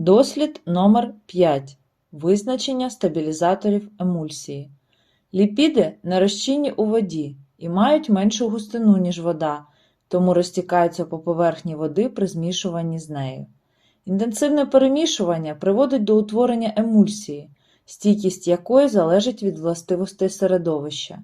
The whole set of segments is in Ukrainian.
Дослід номер 5 Визначення стабілізаторів емульсії. Ліпіди не розчинні у воді і мають меншу густину, ніж вода, тому розтікаються по поверхні води при змішуванні з нею. Інтенсивне перемішування приводить до утворення емульсії, стійкість якої залежить від властивостей середовища.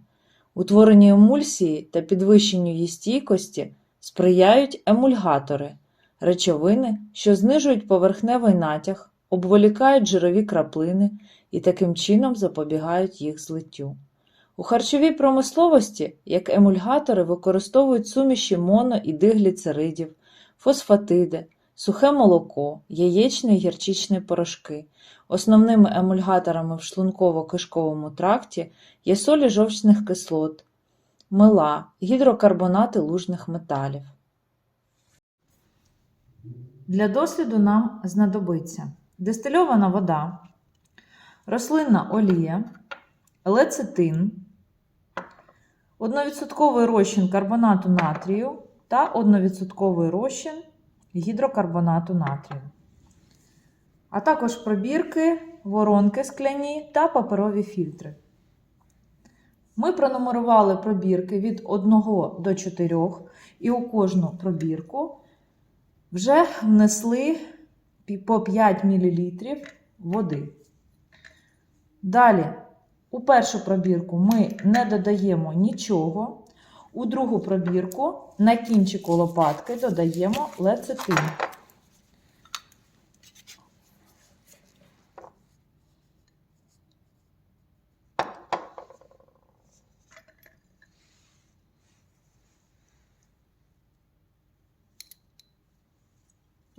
Утворенню емульсії та підвищенню її стійкості сприяють емульгатори – речовини, що знижують поверхневий натяг, обволікають жирові краплини і таким чином запобігають їх злиттю. У харчовій промисловості як емульгатори використовують суміші моно- і дигліцеридів, фосфатиди, сухе молоко, яєчний і гірчичний порошки. Основними емульгаторами в шлунково-кишковому тракті є солі жовчних кислот, мила, гідрокарбонати лужних металів. Для досліду нам знадобиться дистильована вода, рослинна олія, лецитин, 1% розчин карбонату натрію та 1% розчин гідрокарбонату натрію, а також пробірки, воронки скляні та паперові фільтри. Ми пронумерували пробірки від 1 до 4 і у кожну пробірку вже внесли по 5 мл води. Далі, у першу пробірку ми не додаємо нічого. У другу пробірку на кінчику лопатки додаємо лецитин.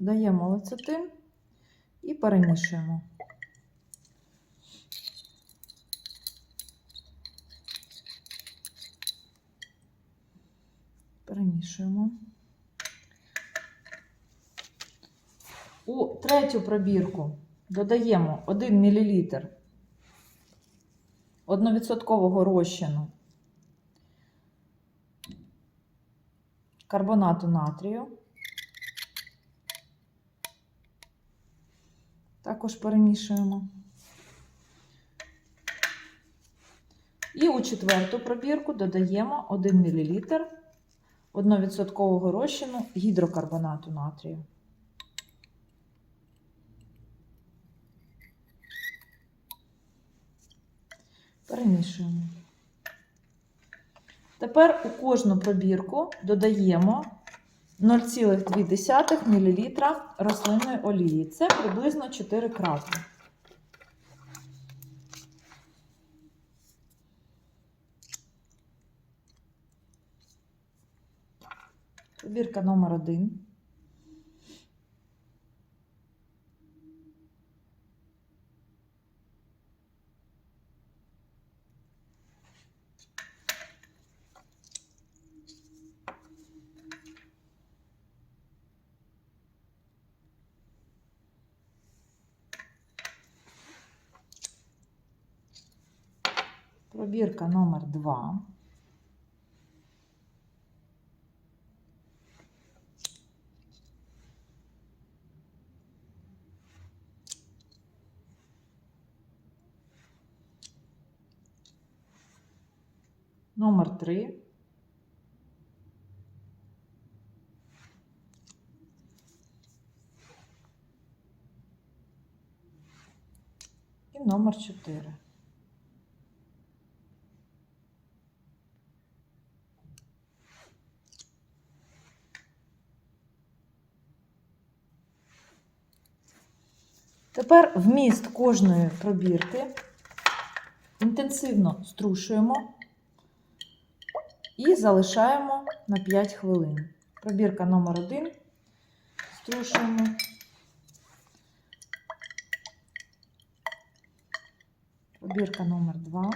Додаємо лецитин і перемішуємо. Перемішуємо. У третю пробірку додаємо 1 мл 1% розчину карбонату натрію. Також перемішуємо. І у четверту пробірку додаємо 1 мл 1% розчину гідрокарбонату натрію. Перемішуємо. Тепер у кожну пробірку додаємо 0,2 мл рослинної олії. Це приблизно 4 краплі. Вірка номер 1. Пробірка номер 2. Номер 3. І номер 4. Тепер вміст кожної пробірки інтенсивно струшуємо і залишаємо на 5 хвилин. Пробірка номер 1 струшуємо. Пробірка номер 2.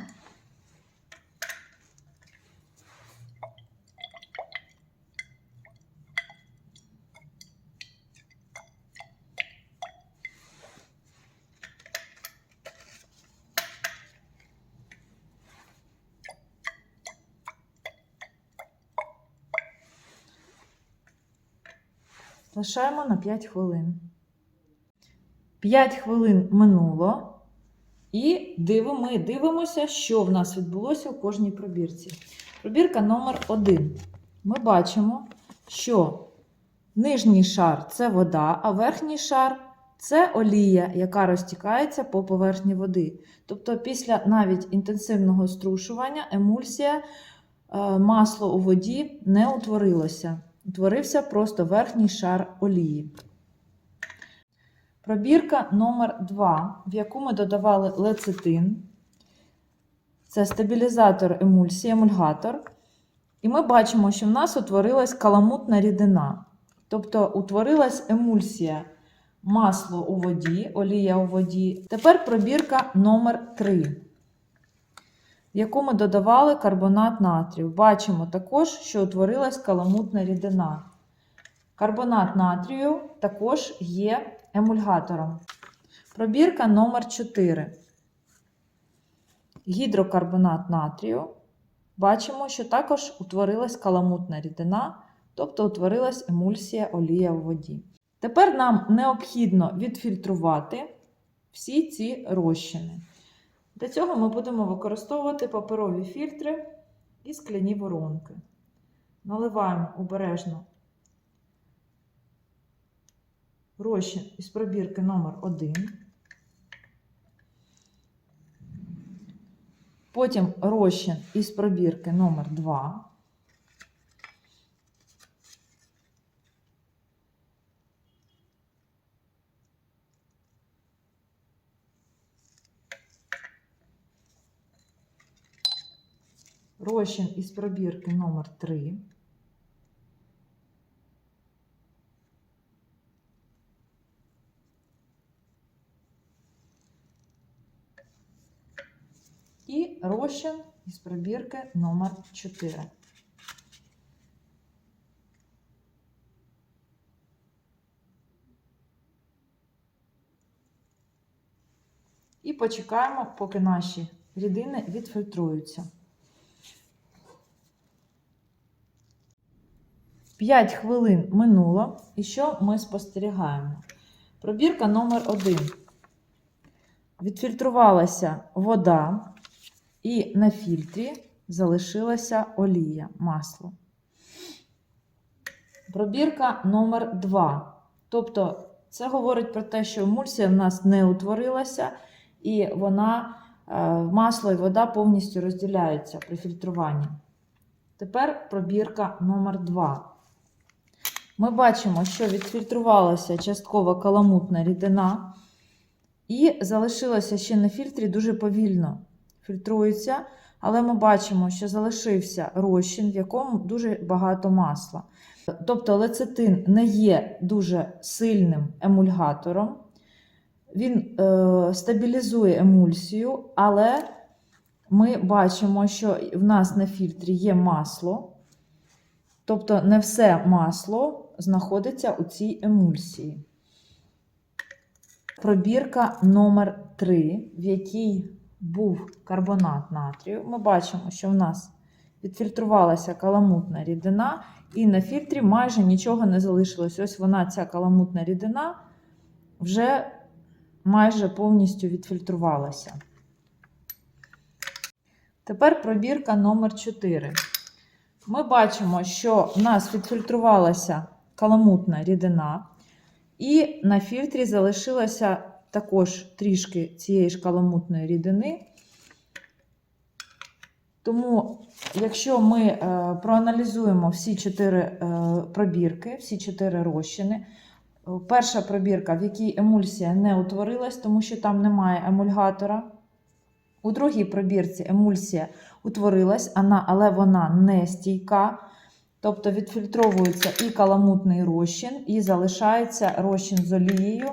Лишаємо на 5 хвилин. 5 хвилин минуло. І ми дивимося, що в нас відбулося у кожній пробірці. Пробірка номер 1. Ми бачимо, що нижній шар це вода, а верхній шар це олія, яка розтікається по поверхні води. Тобто, після навіть інтенсивного струшування емульсія, е, масло у воді не утворилося. Утворився просто верхній шар олії. Пробірка номер 2 в яку ми додавали лецитин. Це стабілізатор емульсії, емульгатор. І ми бачимо, що в нас утворилась каламутна рідина. Тобто утворилась емульсія масло у воді, олія у воді. Тепер пробірка номер 3 в яку ми додавали карбонат натрію. Бачимо також, що утворилась каламутна рідина. Карбонат натрію також є емульгатором. Пробірка номер 4 Гідрокарбонат натрію. Бачимо, що також утворилась каламутна рідина, тобто утворилась емульсія олія в воді. Тепер нам необхідно відфільтрувати всі ці розчини. Для цього ми будемо використовувати паперові фільтри і скляні воронки. Наливаємо обережно розчин із пробірки номер 1 Потім розчин із пробірки номер 2 Розчин із пробірки номер 3 і розчин із пробірки номер 4. І почекаємо, поки наші рідини відфільтруються. 5 хвилин минуло, і що ми спостерігаємо? Пробірка номер 1. Відфільтрувалася вода, і на фільтрі залишилася олія, масло. Пробірка номер 2. Тобто, це говорить про те, що емульсія в нас не утворилася, і вона, е, масло і вода повністю розділяються при фільтруванні. Тепер пробірка номер 2. Ми бачимо, що відфільтрувалася частково каламутна рідина, і залишилося ще на фільтрі дуже повільно фільтрується, але ми бачимо, що залишився розчин, в якому дуже багато масла. Тобто лецитин не є дуже сильним емульгатором, він е, стабілізує емульсію, але ми бачимо, що в нас на фільтрі є масло. Тобто не все масло знаходиться у цій емульсії. Пробірка номер 3 в якій був карбонат натрію. Ми бачимо, що в нас відфільтрувалася каламутна рідина, і на фільтрі майже нічого не залишилось. Ось вона, ця каламутна рідина, вже майже повністю відфільтрувалася. Тепер пробірка номер 4 Ми бачимо, що в нас відфільтрувалася каламутна рідина, і на фільтрі залишилася також трішки цієї ж каламутної рідини. Тому, якщо ми е, проаналізуємо всі чотири е, пробірки, всі чотири розчини, е, перша пробірка, в якій емульсія не утворилась, тому що там немає емульгатора. У другій пробірці емульсія утворилась, але вона не стійка. Тобто відфільтровується і каламутний розчин, і залишається розчин з олією,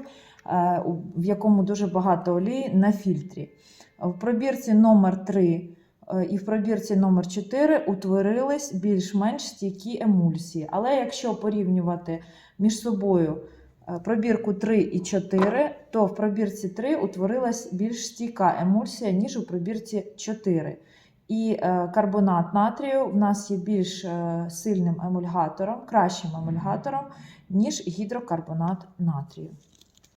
Е, в якому дуже багато олії на фільтрі. В пробірці номер 3 е, і в пробірці номер 4 утворились більш-менш стійкі емульсії. Але якщо порівнювати між собою е, пробірку 3 і 4, то в пробірці 3 утворилась більш стійка емульсія, ніж у пробірці 4. І карбонат натрію в нас є більш сильним емульгатором, кращим емульгатором, ніж гідрокарбонат натрію.